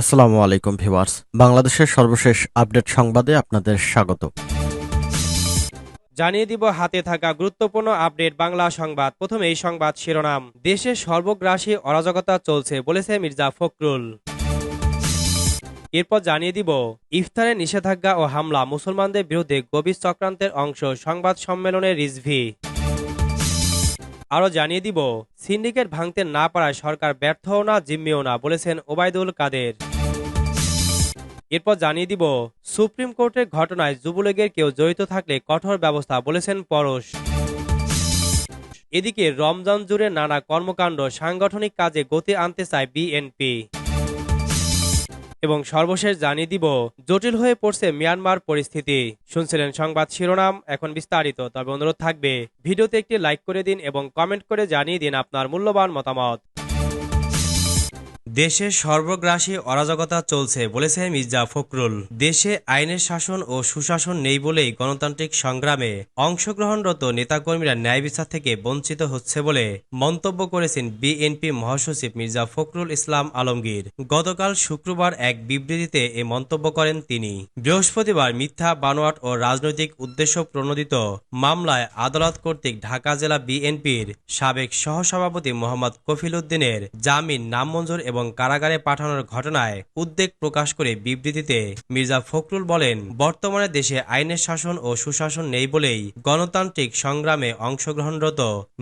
আসসালামু আলাইকুম ভিউয়ার্স। বাংলাদেশের সর্বশেষ আপডেট সংবাদে আপনাদের স্বাগত। জানিয়ে দিব হাতে থাকা গুরুত্বপূর্ণ আপডেট বাংলা সংবাদ। প্রথমে এই সংবাদ শিরোনাম, দেশে সর্বগ্রাসী অরাজকতা চলছে বলেছে মির্জা ফখরুল। এরপর জানিয়ে দিব, ইফতারে নিষেধাজ্ঞা ও হামলা, মুসলমানদের বিরুদ্ধে গভীর চক্রান্তের অংশ, সংবাদ সম্মেলনে রিজভি। আরও জানিয়ে দিব, সিন্ডিকেট ভাঙতে না পারায় সরকার ব্যর্থও না, জিম্মিও না, বলেছেন ওবায়দুল কাদের। এরপর জানিয়ে দিব, সুপ্রিম কোর্টের ঘটনায় যুবলীগের কেউ জড়িত থাকলে কঠোর ব্যবস্থা বলেছেন পরশ। এদিকে রমজান জুড়ে নানা কর্মকাণ্ড সাংগঠনিক কাজে গতি আনতে চায় বিএনপি। এবং সর্বশেষ জানিয়ে দিব, জটিল হয়ে পড়ছে মিয়ানমার পরিস্থিতি। শুনছিলেন সংবাদ শিরোনাম, এখন বিস্তারিত। তবে অনুরোধ থাকবে, ভিডিওতে একটি লাইক করে দিন এবং কমেন্ট করে জানিয়ে দিন আপনার মূল্যবান মতামত। দেশে সর্বগ্রাসী অরাজকতা চলছে, বলেছে মির্জা ফখরুল। দেশে আইনের শাসন ও সুশাসন নেই বলেই গণতান্ত্রিক সংগ্রামে অংশগ্রহণরত নেতাকর্মীরা ন্যায় বিচার থেকে বঞ্চিত হচ্ছে বলে মন্তব্য করেছেন বিএনপি মহাসচিব মির্জা ফখরুল ইসলাম আলমগীর। গতকাল শুক্রবার এক বিবৃতিতে এ মন্তব্য করেন তিনি। বৃহস্পতিবার মিথ্যা, বানোয়াট ও রাজনৈতিক উদ্দেশ্য প্রণোদিত মামলায় আদালত কর্তৃক ঢাকা জেলা বিএনপির সাবেক সহসভাপতি মোহাম্মদ কফিল উদ্দিনের জামিন নামঞ্জুর এবং কারাগারে পাঠানোর ঘটনায় উদ্বেগ প্রকাশ করে বিবৃতিতে মির্জা ফখরুল বলেন, বর্তমানে দেশে আইনের শাসন ও সুশাসন নেই বলেই গণতান্ত্রিক সংগ্রামে অংশগ্রহণরত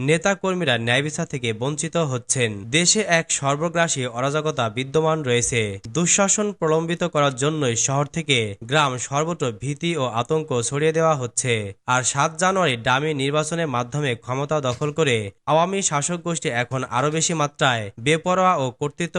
নেতাকর্মীরা ন্যায় বিচার থেকে বঞ্চিত হচ্ছেন। দেশে এক সর্বগ্রাসী অরাজকতা বিদ্যমান রয়েছে। দুঃশাসন প্রলম্বিত করার জন্যই শহর থেকে গ্রাম সর্বত্র ভীতি ও আতঙ্ক ছড়িয়ে দেওয়া হচ্ছে। আর সাত জানুয়ারি ডামি নির্বাচনের মাধ্যমে ক্ষমতা দখল করে আওয়ামী শাসক গোষ্ঠী এখন আরও বেশি মাত্রায় বেপরোয়া ও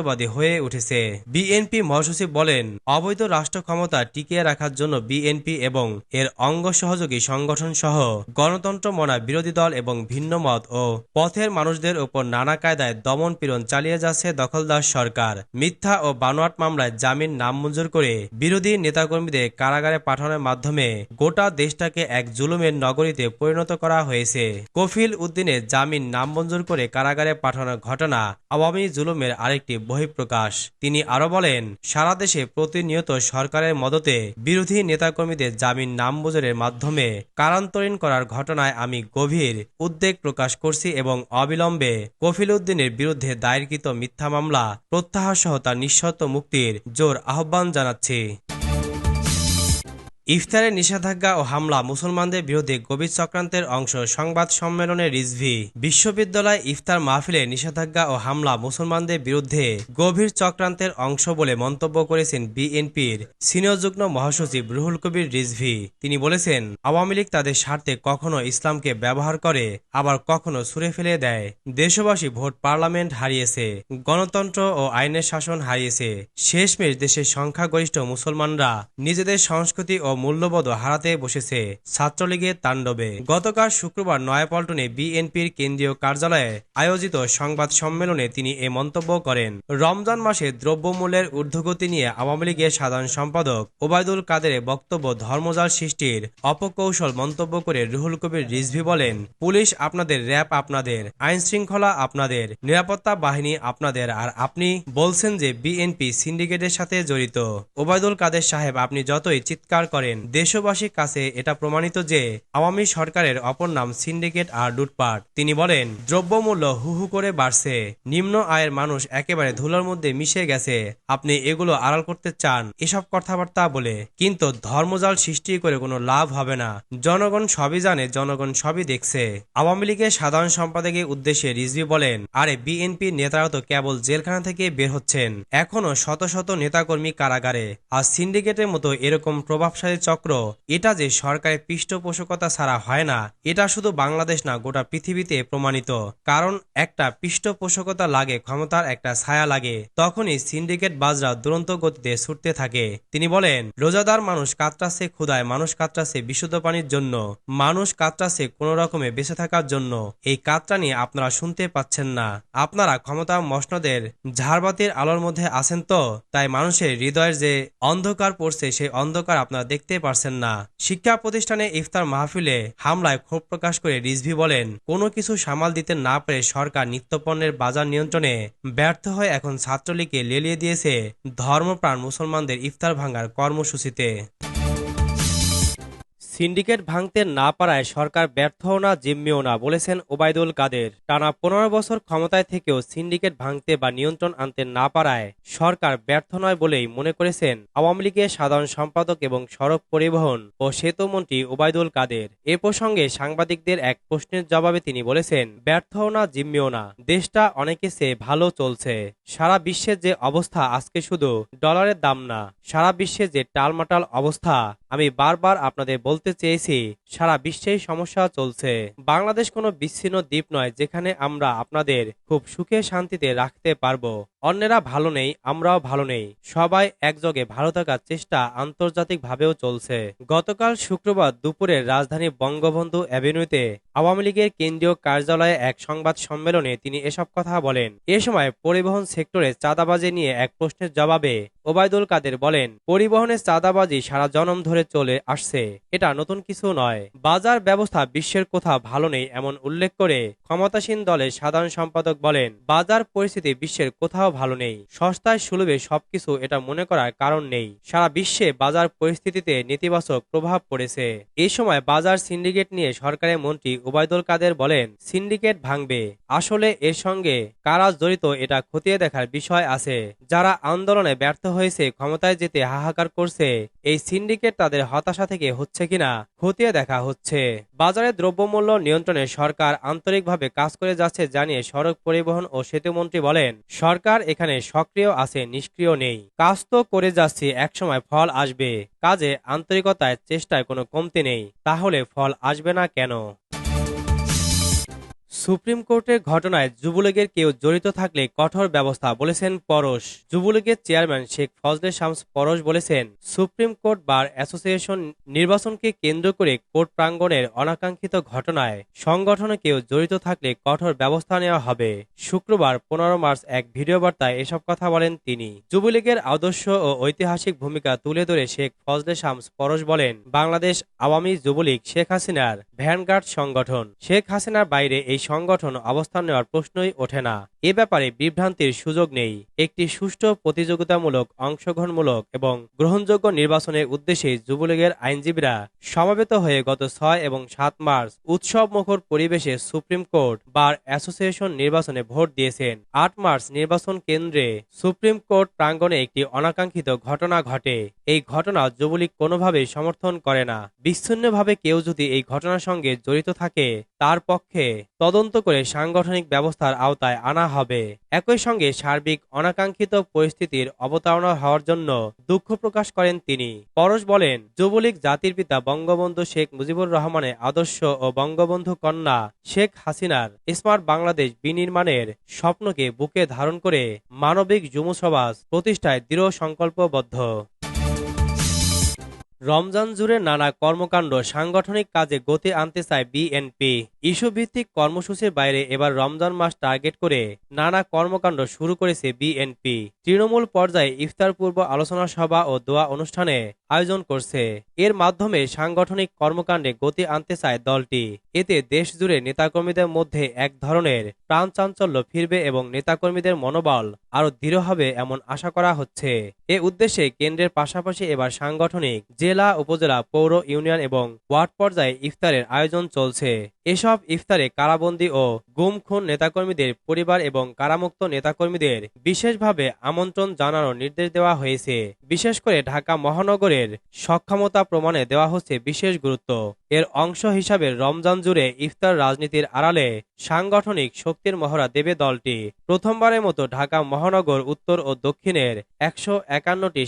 কর্তৃত্ববাদী হয়ে উঠেছে। বিএনপি মহাসচিব বলেন, অবৈধ রাষ্ট্র ক্ষমতা টিকিয়ে রাখার জন্য বিএনপি এবং এর অঙ্গ সহযোগী সংগঠন সহ গণতন্ত্র মনা বিরোধী দল এবং ভিন্ন মত ও পথের মানুষদের উপর নানা কায়দায় দমন পীড়ন চালিয়ে যাচ্ছে দখলদার সরকার। মিথ্যা ও বানোয়াট মামলায় জামিন নামঞ্জুর করে বিরোধী নেতাকর্মীদের কারাগারে পাঠানোর মাধ্যমে গোটা দেশটাকে এক জুলুমের নগরীতে পরিণত করা হয়েছে। কফিল উদ্দিনের জামিন নামঞ্জুর করে কারাগারে পাঠানোর ঘটনা আওয়ামী জুলুমের আরেকটি বহিঃপ্রকাশ। তিনি আরও বলেন, সারা দেশে প্রতিনিয়ত সরকারের মদতে বিরোধী নেতাকর্মীদের জামিন নামবুজরের মাধ্যমে কারান্তরীণ করার ঘটনায় আমি গভীর উদ্বেগ প্রকাশ করছি এবং অবিলম্বে কফিল উদ্দিনের বিরুদ্ধে দায়েরকৃত মিথ্যা মামলা প্রত্যাহার সহ তার নিঃশর্ত মুক্তির জোর আহ্বান জানাচ্ছি। ইফতারের নিষেধাজ্ঞা ও হামলা মুসলমানদের বিরুদ্ধে গভীর চক্রান্তের অংশ সংবাদ সম্মেলনে রিজভি। বিশ্ববিদ্যালয় ইফতার মাহফিলে নিষেধাজ্ঞা ও হামলা মুসলমানদের বিরুদ্ধে গভীর চক্রান্তের অংশ বলে মন্তব্য করেছেন বিএনপির সিনিয়র যুগ্ম মহাসচিব রুহুল কবির রিজভি। তিনি বলেছেন, আওয়ামী লীগ তাদের স্বার্থে কখনো ইসলামকে ব্যবহার করে, আবার কখনো ছুড়ে ফেলে দেয়। দেশবাসী ভোট পার্লামেন্ট হারিয়েছে, গণতন্ত্র ও আইনের শাসন হারিয়েছে। শেষমেশ দেশের সংখ্যাগরিষ্ঠ মুসলমানরা নিজেদের সংস্কৃতি ও মূল্যবোধ হারাতে বসেছে ছাত্রলীগের তাণ্ডবে। গতকাল শুক্রবার নয়াপল্টনে বিএনপির কেন্দ্রীয় কার্যালয়ে আয়োজিত সংবাদ সম্মেলনে তিনি এ মন্তব্য করেন। রমজান মাসে দ্রব্যমূল্যের ঊর্ধ্বগতি নিয়ে আওয়ামী লীগের সাধারণ সম্পাদক ওবায়দুল কাদেরের বক্তব্য ধর্মজাল সৃষ্টির অপকৌশল মন্তব্য করে রুহুল কবির রিজভি বলেন, পুলিশ আপনাদের, র্যাব আপনাদের আইন শৃঙ্খলা আপনাদের, নিরাপত্তা বাহিনী আপনাদের, আর আপনি বলছেন যে বিএনপি সিন্ডিকেটের সাথে জড়িত। ওবায়দুল কাদের সাহেব, আপনি যতই চিৎকার করেন দেশবাসীর কাছে এটা প্রমাণিত যে আওয়ামী সরকারের অপর নাম সিন্ডিকেট আর লুটপাট। তিনি বলেন, দ্রব্যমূল্য হু হু করে বাড়ছে, নিম্ন আয়ের মানুষ একেবারে ধুলোর মধ্যে মিশে গেছে, আপনি এগুলো আড়াল করতে চান, এসব কথাবার্তা বলে, কিন্তু ধর্মজাল সৃষ্টি করে কোনো লাভ হবে না। জনগণ সবই জানে, জনগণ সবই দেখছে। আওয়ামী লীগের সাধারণ সম্পাদকের উদ্দেশ্যে রিজভি বলেন, আরে বিএনপি নেতারা তো কেবল জেলখানা থেকে বের হচ্ছেন, এখনও শত শত নেতাকর্মী কারাগারে, আর সিন্ডিকেটের মতো এরকম প্রভাবশালী চক্র। এটা যে সরকারের পৃষ্ঠপোষকতা ছাড়া হয় না, এটা শুধু বাংলাদেশ না, গোটা পৃথিবীতে প্রমাণিত। কারণ একটা পৃষ্ঠপোষকতা লাগে, ক্ষমতার একটা ছায়া লাগে। তখনই সিন্ডিকেট বাজরা দুরন্ত গতিতে ছুটতে থাকে। তিনি বলেন, রোজাদার মানুষ কাতরাচ্ছে ক্ষুদায় মানুষ কাতরাচ্ছে বিশুদ্ধ পানির জন্য। মানুষ কাতরাচ্ছে কোনো রকমে বেঁচে থাকার জন্য। এই কাতরানি আপনারা শুনতে পাচ্ছেন না। আপনারা ক্ষমতা মসনদের ঝাড়বাতির আলোর মধ্যে আছেন তো? তাই মানুষের হৃদয়ের যে অন্ধকার পড়ছে, সেই অন্ধকার আপনারা দেখতে পারছেন না। শিক্ষা প্রতিষ্ঠানে ইফতার মাহফিলে হামলায় ক্ষোভ প্রকাশ করে রিজভি বলেন, কোনো কিছু সামাল দিতে না পেরে সরকার নিত্যপণ্যের বাজার নিয়ন্ত্রণে ব্যর্থ হয়ে এখন ছাত্রলীগকে লেলিয়ে দিয়েছে ধর্মপ্রাণ মুসলমানদের ইফতার ভাঙ্গার কর্মসূচিতে। সিন্ডিকেট ভাঙতে না পারায় সরকার ব্যর্থও না, জিম্মিও না, বলেছেন ওবায়দুল কাদের। টানা পনেরো বছর ক্ষমতায় থেকেও সিন্ডিকেট ভাঙতে বা নিয়ন্ত্রণ আনতে না পারায় সরকার ব্যর্থ নয় বলেই মনে করেছেন আওয়ামী লীগের সাধারণ সম্পাদক এবং সড়ক পরিবহন ও সেতুমন্ত্রী ওবায়দুল কাদের। এ প্রসঙ্গে সাংবাদিকদের এক প্রশ্নের জবাবে তিনি বলেছেন, ব্যর্থও না, জিম্মিও না, দেশটা অনেকে চেয়ে ভালো চলছে। সারা বিশ্বের যে অবস্থা আজকে শুধু ডলারের দাম না, সারা বিশ্বে যে টালমাটাল অবস্থা আমি বারবার আপনাদের বলতে চেয়েছি, সারা বিশ্বেই সমস্যা চলছে। বাংলাদেশ কোনো বিচ্ছিন্ন দ্বীপ নয় যেখানে আমরা আপনাদের খুব সুখে শান্তিতে রাখতে পারব। অন্যেরা ভালো নেই, আমরাও ভালো নেই। সবাই একযোগে ভালো থাকার চেষ্টা আন্তর্জাতিকভাবেও চলছে। গতকাল শুক্রবার দুপুরে রাজধানী বঙ্গবন্ধু অ্যাভিনিউতে আওয়ামী লীগের কেন্দ্রীয় কার্যালয়ে এক সংবাদ সম্মেলনে তিনি এসব কথা বলেন। এ সময় পরিবহন সেক্টরে চাঁদাবাজি নিয়ে এক প্রশ্নের জবাবে ওবায়দুল কাদের বলেন পরিবহনের চাঁদাবাজি সারা জনম ধরে চলে আসছে। এটা নতুন কিছু নয়। বাজার ব্যবস্থা বিশ্বের কোথাও ভালো নেই, এমন উল্লেখ করে ক্ষমতাসীন দলের সাধারণ সম্পাদক বলেন। বাজার পরিস্থিতি বিশ্বের কোথাও ভালো নেই। সস্তায় সুলভে সবকিছু এটা মনে করার কারণ নেই। সারা বিশ্বে বাজার পরিস্থিতিতে নেতিবাচক প্রভাব পড়েছে। এই সময় বাজার সিন্ডিকেট নিয়ে সরকারের মন্ত্রী ওবায়দুল কাদের বলেন, সিন্ডিকেট ভাঙবে। আসলে এর সঙ্গে কারা জড়িত এটা খতিয়ে দেখার বিষয় আছে। যারা আন্দোলনে ব্যর্থ হয়েছে, ক্ষমতায় যেতে হাহাকার করছে, এই সিন্ডিকেট তাদের হতাশা থেকে হচ্ছে কিনা খতিয়ে দেখা হচ্ছে। বাজারে দ্রব্যমূল্য নিয়ন্ত্রণে সরকার আন্তরিকভাবে কাজ করে যাচ্ছে জানিয়ে সড়ক পরিবহন ও সেতুমন্ত্রী বলেন, সরকার এখানে সক্রিয় আছে, নিষ্ক্রিয় নেই। কাজ তো করে যাচ্ছি, একসময় ফল আসবে। কাজে আন্তরিকতায়, চেষ্টায় কোনো কমতি নেই। তাহলে ফল আসবে না কেন? সুপ্রিম কোর্টের ঘটনায় যুবলীগের কেউ জড়িত থাকলে কঠোর ব্যবস্থা বলেছেন পরশ। যুবলীগের চেয়ারম্যান শেখ ফজলে শামস পরশ বলেছেন, সুপ্রিম কোর্ট বার অ্যাসোসিয়েশন নির্বাচনকে কেন্দ্র করে কোর্ট প্রাঙ্গণের অনাকাঙ্ক্ষিত ঘটনায় সংগঠনে কেউ জড়িত থাকলে কঠোর ব্যবস্থা নেওয়া হবে। শুক্রবার পনেরো মার্চ এক ভিডিও বার্তায় এসব কথা বলেন তিনি। যুবলীগের আদর্শ ও ঐতিহাসিক ভূমিকা তুলে ধরে শেখ ফজলে শামস পরশ বলেন, বাংলাদেশ আওয়ামী যুবলীগ শেখ হাসিনার ভ্যানগার্ড সংগঠন। শেখ হাসিনার বাইরে এই সংগঠন অবস্থান নেওয়ার প্রশ্নই ওঠে না। এ ব্যাপারে বিভ্রান্তির সুযোগ নেই। একটি সুষ্ঠু প্রতিযোগিতামূলক অংশগ্রহণমূলক এবং গ্রহণযোগ্য নির্বাচনের উদ্দেশ্যে যুবলীগের আইনজীবীরা সমবেত হয়ে গত ছয় এবং সাত মার্চ উৎসব মুখর পরিবেশে সুপ্রিম কোর্ট বার অ্যাসোসিয়েশন নির্বাচনে ভোট দিয়েছেন। আট মার্চ নির্বাচন কেন্দ্রে সুপ্রিম কোর্ট প্রাঙ্গণে একটি অনাকাঙ্ক্ষিত ঘটনা ঘটে। এই ঘটনা যুবলীগ কোনোভাবেই সমর্থন করে না। বিচ্ছিন্নভাবে কেউ যদি এই ঘটনার সঙ্গে জড়িত থাকে, তার পক্ষে তদন্ত করে সাংগঠনিক ব্যবস্থার আওতায় আনা হবে। একই সঙ্গে সার্বিক অনাকাঙ্ক্ষিত পরিস্থিতির অবতারণা হওয়ার জন্য দুঃখ প্রকাশ করেন তিনি। পরশ বলেন, যুবলীগ জাতির পিতা বঙ্গবন্ধু শেখ মুজিবুর রহমানের আদর্শ ও বঙ্গবন্ধু কন্যা শেখ হাসিনার স্মার্ট বাংলাদেশ বিনির্মাণের স্বপ্নকে বুকে ধারণ করে মানবিক যুব সমাজ প্রতিষ্ঠায় দৃঢ় সংকল্পবদ্ধ। রমজান জুড়ে নানা কর্মকাণ্ড সাংগঠনিক কাজে গতি আনতে চায় বিএনপি। ইস্যুভিত্তিক কর্মসূচির বাইরে এবার রমজান মাস টার্গেট করে নানা কর্মকাণ্ড শুরু করেছে বিএনপি। তৃণমূল পর্যায়ে ইফতার পূর্ব আলোচনা সভা ও দোয়া অনুষ্ঠানে আয়োজন করছে। এর মাধ্যমে সাংগঠনিক কর্মকাণ্ডে গতি আনতে চায় দলটি। এতে দেশ জুড়ে নেতাকর্মীদের মধ্যে এক ধরনের প্রাণ চাঞ্চল্য ফিরবে এবং নেতাকর্মীদের মনোবল আরও দৃঢ় হবে এমন আশা করা হচ্ছে। এ উদ্দেশ্যে কেন্দ্রের পাশাপাশি এবার সাংগঠনিক জেলা, উপজেলা, পৌর ইউনিয়ন এবং ওয়ার্ড পর্যায়ে ইফতারের আয়োজন চলছে। এসব ইফতারে কারাবন্দি ও গুম খুন নেতাকর্মীদের পরিবার এবং কারামুক্ত নেতাকর্মীদের বিশেষভাবে আমন্ত্রণ জানানোর নির্দেশ দেওয়া হয়েছে। বিশেষ করে ঢাকা মহানগরের সক্ষমতা প্রমাণে দেওয়া হচ্ছে বিশেষ গুরুত্ব। এর অংশ হিসাবে রমজান জুড়ে ইফতার রাজনীতির আড়ালে সাংগঠনিক শক্তির মহড়া দেবে দলটি। প্রথমবারের মতো ঢাকা মহানগর উত্তর ও দক্ষিণের একশো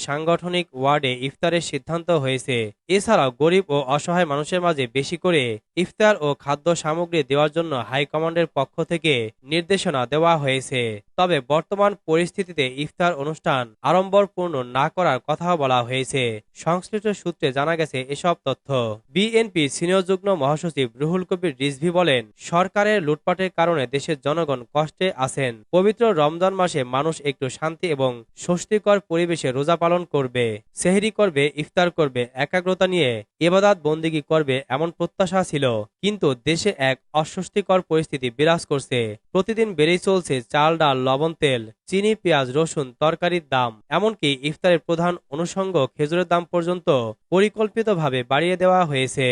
সাংগঠনিক ওয়ার্ডে ইফতারের সিদ্ধান্ত হয়েছে। এছাড়াও গরিব ও অসহায় মানুষের মাঝে বেশি করে ইফতার ও খাদ্য সামগ্রী দেওয়ার জন্য হাইকমান্ডের পক্ষ থেকে নির্দেশনা দেওয়া হয়েছে। তবে বর্তমান পরিস্থিতিতে ইফতার অনুষ্ঠান আড়ম্বরপূর্ণ না করার কথাও বলা হয়েছে। সংশ্লিষ্ট সূত্রে জানা গেছে, এসব তথ্য বিএনপি সিনিয়র যুগ্ম মহাসচিব রুহুল কবির রিজভি বলেন, সরকারের লুটপাটের কারণে দেশের জনগণ কষ্টে আছেন। পবিত্র রমজান মাসে মানুষ একটু শান্তি এবং স্বস্তিকর পরিবেশে রোজা পালন করবে, সেহরি করবে, ইফতার করবে, একাগ্রতা নিয়ে এবাদাত বন্দিগি করবে এমন প্রত্যাশা ছিল, কিন্তু দেশে এক অস্বস্তিকর পরিস্থিতি বিরাজ করছে। প্রতিদিন বেড়েই চলছে চাল, ডাল, লবণ তেল, চিনি, পেঁয়াজ, রসুন, তরকারির দাম, এমনকি ইফতারের প্রধান অনুষঙ্গ খেজুরের দাম পর্যন্ত পরিকল্পিতভাবে বাড়িয়ে দেওয়া হয়েছে।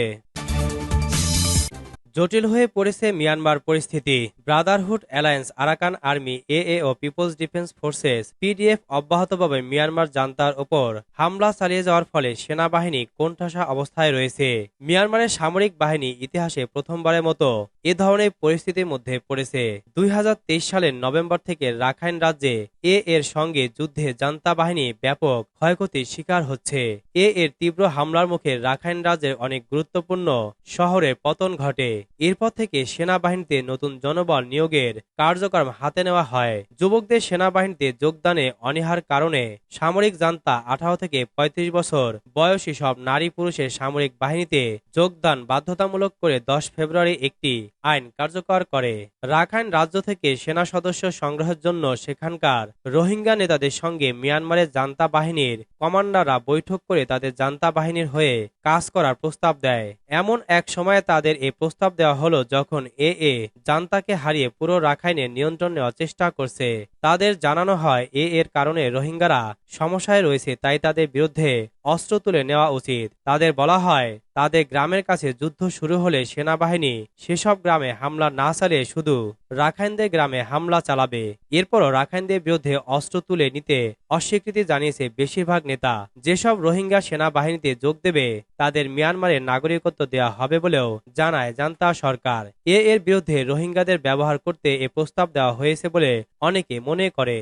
জটিল হয়ে পড়েছে মিয়ানমার পরিস্থিতি। Brotherhood alliance, Arakan army, AA ও পিপলস ডিফেন্স ফোর্সেস, পিডিএফ অব্যাহতভাবে মিয়ানমার জান্তার ওপর হামলা চালিয়ে যাওয়ার ফলে সেনাবাহিনী কোণঠাসা অবস্থায় রয়েছে। মিয়ানমারের সামরিক বাহিনী ইতিহাসে প্রথমবারের মতো এ ধরনের পরিস্থিতির মধ্যে পড়েছে। দুই হাজার তেইশ সালের নভেম্বর থেকে রাখাইন রাজ্যে এ এর সঙ্গে যুদ্ধে জান্তা বাহিনী ব্যাপক ক্ষয়ক্ষতির শিকার হচ্ছে। এ এর তীব্র হামলার মুখে রাখাইন রাজ্যের অনেক গুরুত্বপূর্ণ শহরের পতন ঘটে। এরপর থেকে সেনাবাহিনীতে নতুন জনবল নিয়োগের কার্যক্রম হাতে নেওয়া হয়। যুবকদের সেনাবাহিনীতে যোগদানে অনীহার কারণে সামরিক জান্তা আঠারো থেকে ৩৫ বছর বয়সী সব নারী পুরুষের সামরিক বাহিনীতে যোগদান বাধ্যতামূলক করে দশ ফেব্রুয়ারি একটি আইন কার্যকর করে। রাখাইন রাজ্য থেকে সেনা সদস্য সংগ্রহের জন্য সেখানকার রোহিঙ্গা নেতাদের সঙ্গে মিয়ানমারের জান্তা বাহিনীর কমান্ডাররা বৈঠক করে তাদের জান্তা বাহিনীর হয়ে কাজ করার প্রস্তাব দেয়। এমন এক সময়ে তাদের এই প্রস্তাব দেওয়া হলো যখন এ এ জান্তাকে হারিয়ে পুরো রাখাইনে নিয়ন্ত্রণ নেওয়ার চেষ্টা করছে। তাদের জানানো হয়, এ এর কারণে রোহিঙ্গারা সমস্যায় রয়েছে, তাই তাদের বিরুদ্ধে অস্ত্র তুলে নেওয়া উচিত। তাদের বলা হয়, তাদের গ্রামের কাছে যুদ্ধ শুরু হলে সেনাবাহিনী সেসব গ্রামে হামলা না চালিয়ে শুধু রাখাইনদের গ্রামে হামলা চালাবে। এরপরও রাখাইনদের বিরুদ্ধে অস্ত্র তুলে নিতে অস্বীকৃতি জানিয়েছে বেশিরভাগ নেতা। যেসব রোহিঙ্গা সেনাবাহিনীতে যোগ দেবে, তাদের মিয়ানমারের নাগরিকত্ব দেওয়া হবে বলেও জানায় জান্তা সরকার। এ এর বিরুদ্ধে রোহিঙ্গাদের ব্যবহার করতে এ প্রস্তাব দেওয়া হয়েছে বলে অনেকে মনে করে।